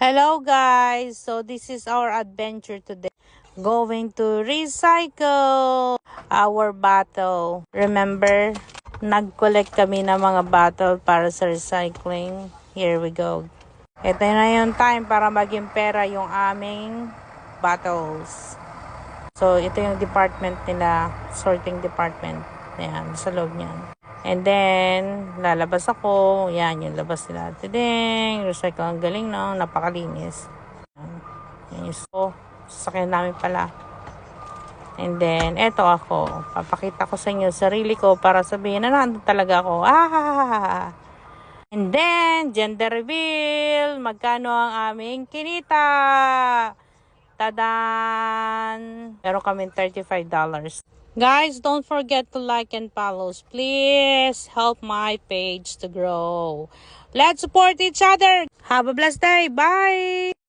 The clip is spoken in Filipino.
Hello guys! So this is our adventure today. Going to recycle our bottle. Remember, nag-collect kami ng mga bottle para sa recycling. Here we go. Ito na yung time para maging pera yung aming bottles. So ito yung department nila, sorting department. Ayan, sa loob niyan. And then, lalabas ako. Yan, yung labas nila. Tiding, recycle. Ang galing, no? Napakalinis. Yan yung so, sasakyan namin pala. And then, eto ako. Papakita ko sa inyo sarili ko para sabihin na nandun talaga ako. Ah! And then, gender reveal. Magkano ang aming kinita? Tadan! Meron kami $35. Guys, don't forget to like and follow. Please help my page to grow. Let's support each other. Have a blessed day. Bye!